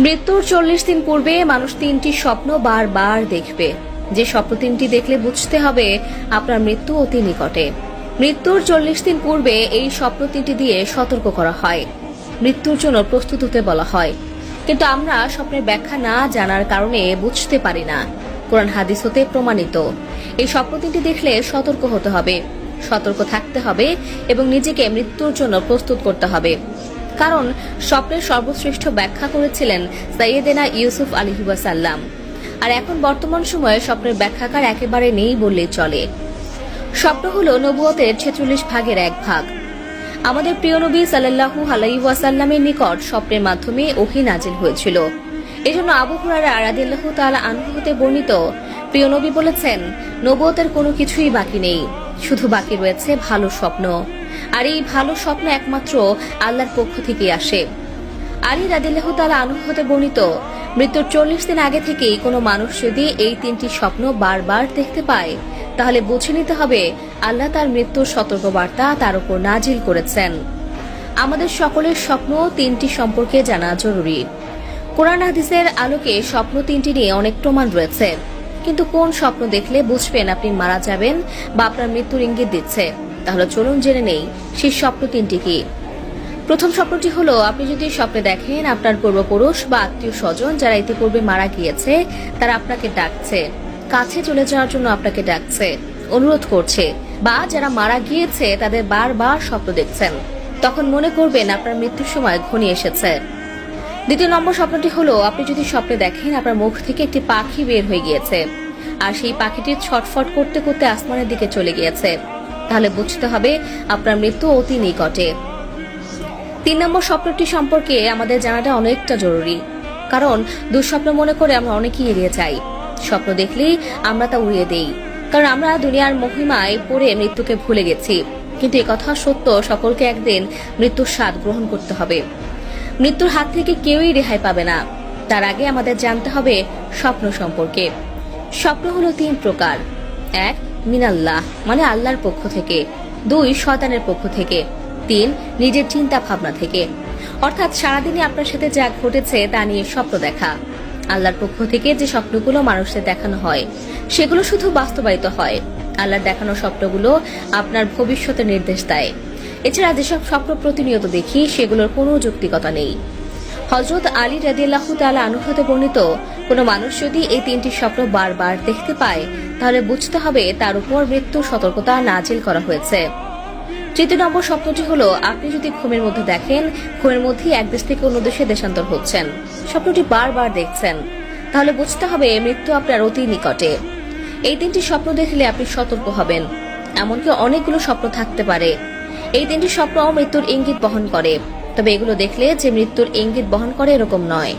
মৃত্যুর চল্লিশ দিন পূর্বে মানুষ তিনটি স্বপ্ন বারবার দেখবে। যে স্বপ্ন তিনটি দেখলে বুঝতে হবে আপনার মৃত্যু অতি নিকটে। মৃত্যুর চল্লিশ দিন পূর্বে এই স্বপ্ন তিনটি দিয়ে সতর্ক করা হয়। মৃত্যুর জন্য প্রস্তুত হতে বলা হয়। কিন্তু আমরা স্বপ্নের ব্যাখ্যা না জানার কারণে বুঝতে পারি না। কোরআন হাদিস হতে প্রমাণিত। এই স্বপ্ন তিনটি দেখলে সতর্ক হতে হবে, সতর্ক থাকতে হবে এবং নিজেকে মৃত্যুর জন্য প্রস্তুত করতে হবে। কারণ স্বপ্নের সর্বশ্রেষ্ঠ ব্যাখ্যা করেছিলেন সাইয়েদেনা ইউসুফ আলী আলিহাসাল্লাম আর এখন বর্তমান সময়ে স্বপ্নের ব্যাখ্যাকার একেবারে নেই বললেই চলে। স্বপ্ন হল নবুয়তের ছেচল্লিশ ভাগের এক ভাগ। আমাদের প্রিয় নবী সাল্লাহু আলাইসাল্লামের নিকট স্বপ্নের মাধ্যমে ওহি নাজিল হয়েছিল। এজন্য আবু হুরারা আরাদিল্লাহ তালা আনহু হতে বর্ণিত, প্রিয় নবী বলেছেন, নবুয়তের কোনো কিছুই বাকি নেই, শুধু বাকি রয়েছে ভালো স্বপ্ন। আর এই ভালো স্বপ্ন একমাত্র আল্লাহর পক্ষ থেকে আসে। আলী রাদিল্লাহ তালা আনহু হতে বর্ণিত, মৃত্যুর চল্লিশ দিন আগে থেকেই কোনো মানুষ যদি এই তিনটি স্বপ্ন বারবার দেখতে পায়, তাহলে বুঝে নিতে হবে আল্লাহ তার মৃত্যুর সতর্কবার্তা তার উপর নাজিল করেছেন। আমাদের সকলের স্বপ্ন তিনটি সম্পর্কে জানা জরুরি। কোরআন হাদিসের আলোকে স্বপ্ন তিনটি নিয়ে অনেক প্রমাণ রয়েছে। কিন্তু কোন স্বপ্ন দেখলে বুঝবেন আপনি মারা যাবেন বা আপনার মৃত্যুর ইঙ্গিত দিচ্ছে। তাহলে চলুন জেনে নেই সেই স্বপ্ন তিনটি কি। প্রথম স্বপ্নটি হলো, আপনি যদি স্বপ্নে দেখেন আপনার পূর্বপুরুষ বা আত্মীয় স্বজন যারা ইতিপূর্বে মারা গিয়েছে, তারা আপনাকে ডাকছে, কাছে চলে যাওয়ার জন্য আপনাকে ডাকছে, অনুরোধ করছে, বা যারা মারা গিয়েছে তাদের বারবার স্বপ্ন দেখছেন। তখন মনে করবেন আপনার মৃত্যুর সময় ঘনিয়ে এসেছে। দ্বিতীয় নম্বর স্বপ্নটি হলো, আপনি যদি স্বপ্নে দেখেন আপনার মুখ থেকে একটি পাখি বের হয়ে গিয়েছে, আর সেই পাখিটি ছটফট করতে করতে আসমানের দিকে চলে গিয়েছে। তাহলে বুঝতে হবে আপনার মৃত্যু অতি নিকটে। তিন নম্বর স্বপ্নটি সম্পর্কে আমাদের জানাটা অনেকটা জরুরি। কারণ দুঃস্বপ্ন মনে করে আমরা অনেকেই এড়িয়ে যাই। স্বপ্ন দেখলেই আমরা তা উড়িয়ে দেই। কারণ আমরা দুনিয়ার মহিমায় পড়ে মৃত্যুকে ভুলে গেছি। কিন্তু কথা সত্য, সকলকে একদিন মৃত্যুর স্বাদ গ্রহণ করতে হবে। মৃত্যুর হাত থেকে কেউই রেহাই পাবে না। তার আগে আমাদের জানতে হবে স্বপ্ন সম্পর্কে। স্বপ্ন হলো তিন প্রকার। এক মিনাল্লাহ মানে আল্লাহর পক্ষ থেকে। দুই, শয়তানের পক্ষ থেকে। তিন, নিজের চিন্তা ভাবনা থেকে। অর্থাৎ সারাদিনে আপনার সাথে যা ঘটেছে তা নিয়ে স্বপ্ন দেখা। আল্লাহর পক্ষ থেকে যে স্বপ্নগুলো মানুষের দেখানো হয়, সেগুলো শুধু বাস্তবায়িত হয়। আল্লাহর দেখানো স্বপ্নগুলো আপনার ভবিষ্যতে নির্দেশ দেয়। এছাড়া যেসব স্বপ্ন প্রতিনিয়ত দেখি, সেগুলোর কোনো যৌক্তিকতা নেই। হজরত আলী রাদিয়াল্লাহ তালা আনুহতে বর্ণিত কোনো মানুষ যদি এই তিনটি স্বপ্ন বারবার দেখতে পায়, তাহলে বুঝতে হবে তার উপর মৃত্যুর সতর্কতা নাজিল করা হয়েছে। তৃতীয় নম্বর স্বপ্নটি হলো, আপনি যদি ঘুমের মধ্যে দেখেন, ঘুমের মধ্যেই এক দেশ থেকে অন্য দেশে দেশান্তর হচ্ছেন। স্বপ্নটি বারবার দেখছেন। তাহলে বুঝতে হবে মৃত্যু আপনার অতি নিকটে। এই তিনটি স্বপ্ন দেখলে আপনি সতর্ক হবেন। এমনকি অনেকগুলো স্বপ্ন থাকতে পারে। এই তিনটি স্বপ্ন মৃত্যুর ইঙ্গিত বহন করে। তবে এগুলো দেখলে যে মৃত্যুর ইঙ্গিত বহন করে এরকম নয়।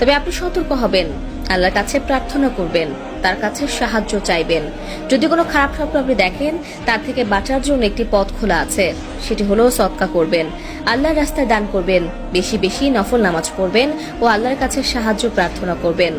তবে আপনি সতর্ক হবেন। আল্লাহর কাছে প্রার্থনা করবেন, তার কাছে সাহায্য চাইবেন। যদি কোনো খারাপ স্বপ্ন আপনি দেখেন, তার থেকে বাঁচার জন্য একটি পথ খোলা আছে, সেটি হলো সৎকা করবেন। আল্লাহর রাস্তায় দান করবেন, বেশি বেশি নফল নামাজ পড়বেন ও আল্লাহর কাছে সাহায্য প্রার্থনা করবেন।